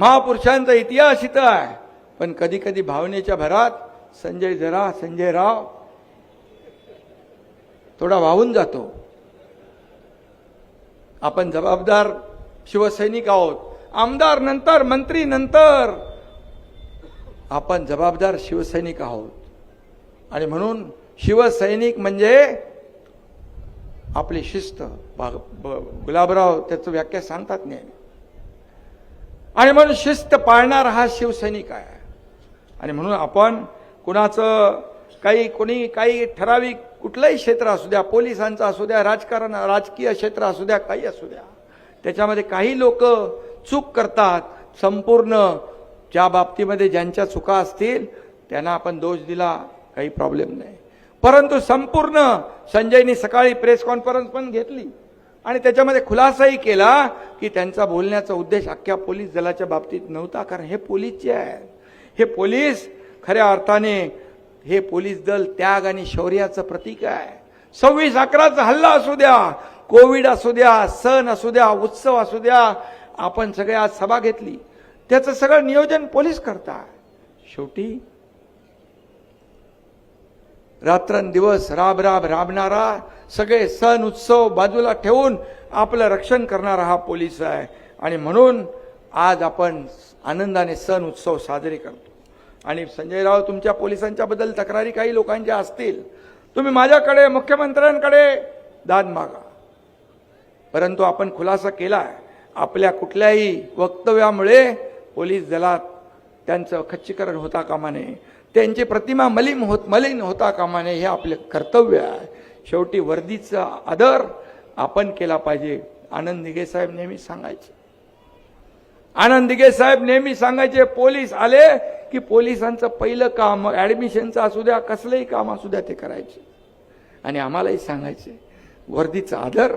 महापुरुषांचा इतिहास इथं आहे. पण कधी कधी भावनेच्या भरात संजय जरा संजय राव थोडा वाहून जातो. आपण जबाबदार शिवसैनिक आहोत. आमदार नंतर मंत्री नंतर आपण जबाबदार शिवसैनिक आहोत. आणि म्हणून शिवसैनिक म्हणजे आपली शिस्त. गुलाबराव त्याचं व्याख्या सांगतात नाही आणि म्हणून शिस्त पाळणारा हा शिवसैनिक आहे. आणि म्हणून आपण कुणाचं काही कोणी काही ठराविक कुठलंही क्षेत्र असू द्या पोलिसांचं असू द्या राजकारण राजकीय क्षेत्र असू द्या काही असू द्या त्याच्यामध्ये काही लोक चूक करतात. संपूर्ण ज्या बाबतीमध्ये ज्यांच्या चुका असतील त्यांना आपण दोष दिला काही प्रॉब्लेम नाही. परंतु संपूर्ण संजयनी सकाळी प्रेस कॉन्फरन्स पण घेतली. आणि त्याच्यामध्ये खुलासाही केला की त्यांचा बोलण्याचा उद्देश अख्ख्या पोलीस दलाच्या बाबतीत नव्हता. कारण हे पोलीसचे आहे आहेत. हे पोलीस खऱ्या अर्थाने हे पोलीस दल त्याग आणि शौर्याचं प्रतीक आहे. सव्वीस अकराचा हल्ला असू द्या कोविड असू द्या सण असू द्या उत्सव असू द्या आपण सगळे आज सभा घेतली. त्याचं सगळं नियोजन पोलीस करता शेवटी रात्रंदिवस राब राब राबणारा सगळे सण उत्सव बाजूला ठेवून आपलं रक्षण करणारा हा पोलीस आहे. आणि म्हणून आज आपण आनंदाने सण उत्सव साजरे करतो. आणि संजय राव तुमच्या पोलिसांच्याबद्दल तक्रारी काही लोकांच्या असतील. तुम्ही माझ्याकडे मुख्यमंत्र्यांकडे दाद मागा. परंतु आपण खुलासा केलाय. आपल्या कुठल्याही वक्तव्यामुळे पोलीस दलात त्यांचं खच्चीकरण होता कामा नये. त्यांची प्रतिमा मलिन होत मलिन होता कामा नये हे आपले कर्तव्य आहे. शेवटी वर्दीचा आदर आपण केला पाहिजे. आनंद दिघे साहेब नेहमी सांगायचे. आनंद दिघे साहेब नेहमी सांगायचे पोलीस आले की पोलिसांचं पहिलं काम ऍडमिशनचं असू द्या कसलंही काम असू द्या ते करायचे. आणि आम्हालाही सांगायचे वर्दीचा आदर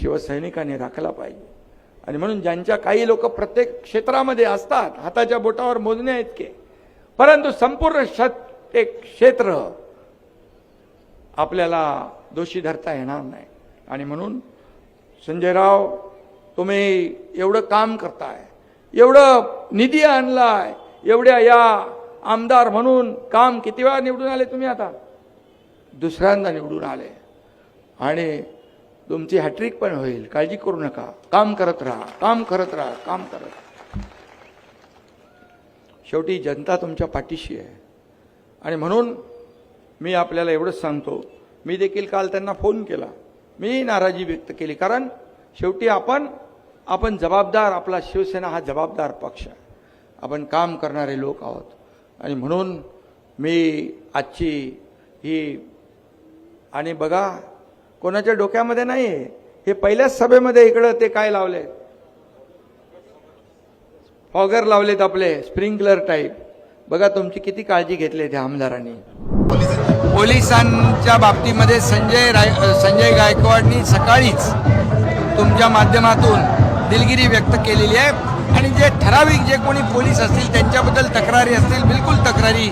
शिवसैनिकांनी राखला पाहिजे. आणि म्हणून ज्यांच्या काही लोक प्रत्येक क्षेत्रामध्ये असतात हाताच्या बोटावर मोजण्या इतके परंतु संपूर्ण शत एक क्षेत्र आपल्याला दोषी धरता येणार नाही. आणि म्हणून संजयराव तुम्ही एवढं काम करताय एवढं निधी आणलाय एवढ्या या आमदार म्हणून काम किती वेळा निवडून आले तुम्ही आता? दुसऱ्यांदा निवडून आले. आणि तुमची हॅट्रिक पण होईल. काळजी करू नका. काम करत राहा काम करत राहा काम करत राहा. शेवटी जनता तुमच्या पाठीशी आहे. आणि म्हणून मी आपल्याला एवढंच सांगतो मी देखील काल त्यांना फोन केला. मी नाराजी व्यक्त केली कारण शेवटी आपण आपण जबाबदार आपला शिवसेना हा जबाबदार पक्ष आहे. आपण काम करणारे लोक आहोत. आणि म्हणून मी आजची ही आणि बघा कोणाच्या डोक्यामध्ये नाही आहे हे पहिल्याच सभेमध्ये इकडं ते काय लावले? फॉगर लावलेत आपले स्प्रिंकलर टाईप बघा तुमची किती काळजी घेतली त्या आमदारांनी. पोलिसांच्या बाबतीमध्ये संजय राय संजय गायकवाडनी सकाळीच तुमच्या माध्यमातून दिलगिरी व्यक्त केलेली आहे. आणि जे ठराविक जे कोणी पोलीस असतील त्यांच्याबद्दल तक्रारी असतील बिलकुल तक्रारी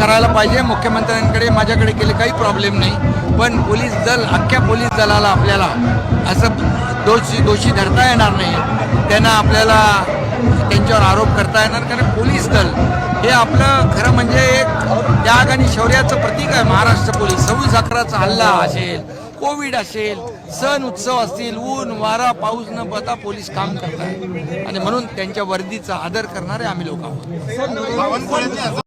करायला पाहिजे. मुख्यमंत्र्यांकडे माझ्याकडे केले काही प्रॉब्लेम नाही. पण पोलीस दल अख्ख्या पोलीस दलाला आपल्याला असं दोषी दोषी धरता येणार नाही. त्यांना आपल्याला त्यांच्यावर आरोप करता येणार कारण पोलीस दल हे आपलं खरं म्हणजे एक त्याग आणि शौर्याचं प्रतीक आहे महाराष्ट्र पोलीस. सव्वीस अकराचा हल्ला असेल कोविड असेल सण उत्सव असतील ऊन वारा पाऊस न पता पोलीस काम करतात आणि म्हणून त्यांच्या वर्दीचा आदर करणारे आम्ही लोक आहोत.